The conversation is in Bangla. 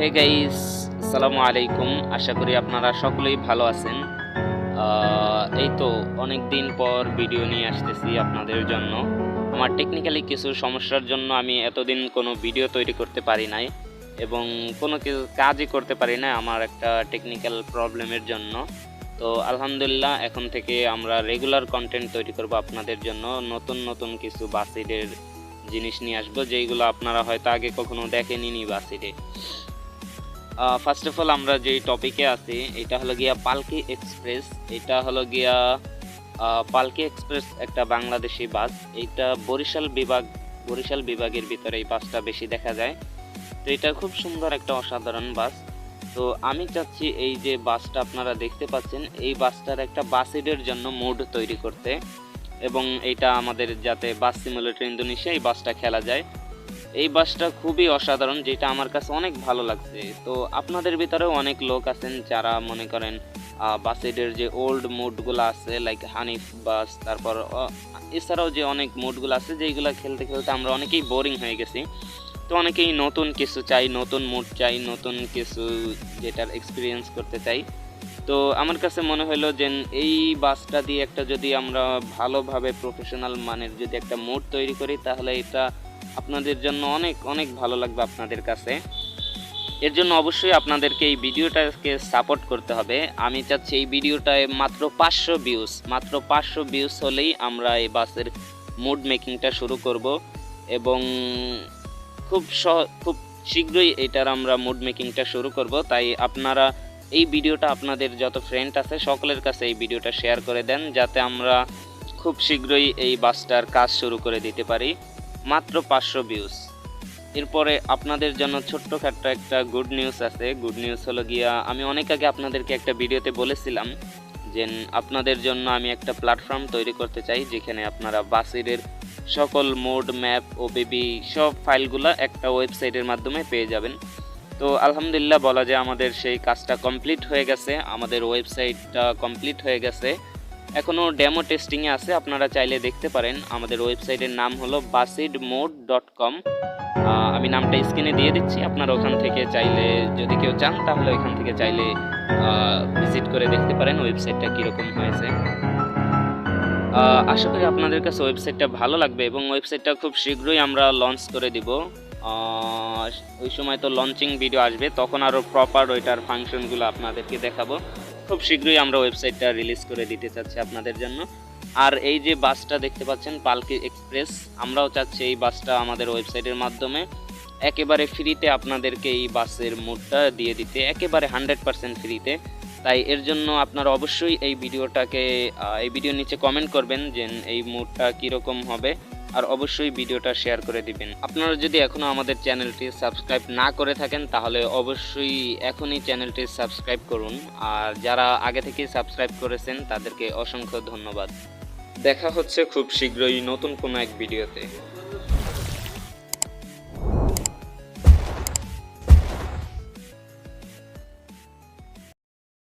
হে গাইস আসসালামু আলাইকুম আশা করি আপনারা সকলেই ভালো আছেন। এই তো অনেক দিন পর ভিডিও নিয়ে আসতেছি আপনাদের জন্য। আমার টেকনিক্যালি কিছু সমস্যার জন্য আমি এতদিন কোনো ভিডিও তৈরি করতে পারি নাই এবং কোনো কিছু কাজই করতে পারি না আমার একটা টেকনিক্যাল প্রবলেমের জন্য। তো আলহামদুলিল্লাহ, এখন থেকে আমরা রেগুলার কন্টেন্ট তৈরি করব আপনাদের জন্য। নতুন নতুন কিছু বাসিডের জিনিস নিয়ে আসব, যেইগুলো আপনারা হয়তো আগে কখনো দেখেনি বাসিডে ফার্স্ট অফ অল আমরা যেই টপিকে আছি, এটা হলো গিয়া পালকি এক্সপ্রেস এটা হলো গিয়া পালকি এক্সপ্রেস একটা বাংলাদেশি বাস। এইটা বরিশাল বিভাগ, বরিশাল বিভাগের ভিতরে এই বাসটা বেশি দেখা যায়। তো এটা খুব সুন্দর একটা অসাধারণ বাস। তো আমি চাচ্ছি এই যে বাসটা আপনারা দেখতে পাচ্ছেন, এই বাসটার একটা বাসিডের জন্য মোড তৈরি করতে। এবং এটা আমাদের যাতে বাস সিমুলেটর ইন্দোনেশিয়া এই বাসটা খেলা যায়। এই বাসটা খুবই অসাধারণ, যেটা আমার কাছে অনেক ভালো লাগছে। তো আপনাদের ভিতরেও অনেক লোক আছেন যারা মনে করেন বাসেডের যে ওল্ড মুডগুলো আছে লাইক হানিফ বাস, তারপর এছাড়াও যে অনেক মুডগুলো আছে যেগুলো খেলতে খেলতে আমরা অনেকেই বোরিং হয়ে গেছি। তো অনেকেই নতুন কিছু চাই, নতুন মুড চাই, নতুন কিছু যেটার এক্সপিরিয়েন্স করতে চাই। তো আমার কাছে মনে হলো যে এই বাসটা দিয়ে একটা যদি আমরা ভালোভাবে প্রফেশনাল মানের যদি একটা মুড তৈরি করি, তাহলে এটা আপনাদের জন্য অনেক অনেক ভালো লাগবে আপনাদের কাছে। এর জন্য অবশ্যই আপনাদেরকে এই ভিডিওটাকে সাপোর্ট করতে হবে। আমি চাচ্ছি এই ভিডিওটায় মাত্র পাঁচশো ভিউজ মাত্র পাঁচশো ভিউজ হলেই আমরা এই বাসের মুড মেকিংটা শুরু করব এবং খুব খুব শীঘ্রই এটার আমরা মুড মেকিংটা শুরু করব। তাই আপনারা এই ভিডিওটা আপনাদের যত ফ্রেন্ড আছে সকলের কাছে এই ভিডিওটা শেয়ার করে দেন, যাতে আমরা খুব শীঘ্রই এই বাসটার কাজ শুরু করে দিতে পারি। মাত্র পাঁচশো ভিউজ এরপরে আপনাদের জন্য ছোট্টখাট্ট একটা গুড নিউজ আছে। গুড নিউজ হলো গিয়া, আমি অনেক আগে আপনাদেরকে একটা ভিডিওতে বলেছিলাম যে আপনাদের জন্য আমি একটা প্ল্যাটফর্ম তৈরি করতে চাই, যেখানে আপনারা বাসিরের সকল মোড ম্যাপ ও বেবি সব ফাইলগুলো একটা ওয়েবসাইটের মাধ্যমে পেয়ে যাবেন। তো আলহামদুলিল্লাহ বলা যায় আমাদের সেই কাজটা কমপ্লিট হয়ে গেছে। আমাদের ওয়েবসাইটটা কমপ্লিট হয়ে গেছে। এখনও ডেমো টেস্টিংয়ে আছে, আপনারা চাইলে দেখতে পারেন। আমাদের ওয়েবসাইটের নাম হলো বাসিড মোড ডট কম আমি নামটা স্ক্রিনে দিয়ে দিচ্ছি, আপনারা ওখান থেকে চাইলে যদি কেউ চান, তাহলে ওইখান থেকে চাইলে ভিজিট করে দেখতে পারেন ওয়েবসাইটটা কীরকম হয়েছে। আশা করি আপনাদের কাছে ওয়েবসাইটটা ভালো লাগবে এবং ওয়েবসাইটটা খুব শীঘ্রই আমরা লঞ্চ করে দিব। ওই সময় তো লঞ্চিং ভিডিও আসবে, তখন আরও প্রপার ওইটার ফাংশনগুলো আপনাদেরকে দেখাবো। খুব শীঘ্রই আমরা ওয়েবসাইটটা রিলিজ করে দিতে চাচ্ছি আপনাদের জন্য। আর এই যে বাসটা দেখতে পাচ্ছেন, পালকি এক্সপ্রেস, আমরাও চাচ্ছি এই বাসটা আমাদের ওয়েবসাইটের মাধ্যমে একেবারে ফ্রিতে আপনাদেরকে এই বাসের মুডটা দিয়ে দিতে, একেবারে হান্ড্রেড পার্সেন্ট ফ্রিতে তাই এর জন্য আপনারা অবশ্যই এই ভিডিওটাকে এই ভিডিওর নিচে কমেন্ট করবেন যে এই মুডটা কীরকম হবে। আর অবশ্যই ভিডিওটা শেয়ার করে দিবেন। আপনারা যদি এখনও আমাদের চ্যানেলটি সাবস্ক্রাইব না করে থাকেন, তাহলে অবশ্যই এখনই চ্যানেলটি সাবস্ক্রাইব করুন। আর যারা আগে থেকেই সাবস্ক্রাইব করেছেন, তাদেরকে অসংখ্য ধন্যবাদ। দেখা হচ্ছে খুব শীঘ্রই নতুন কোনো এক ভিডিওতে।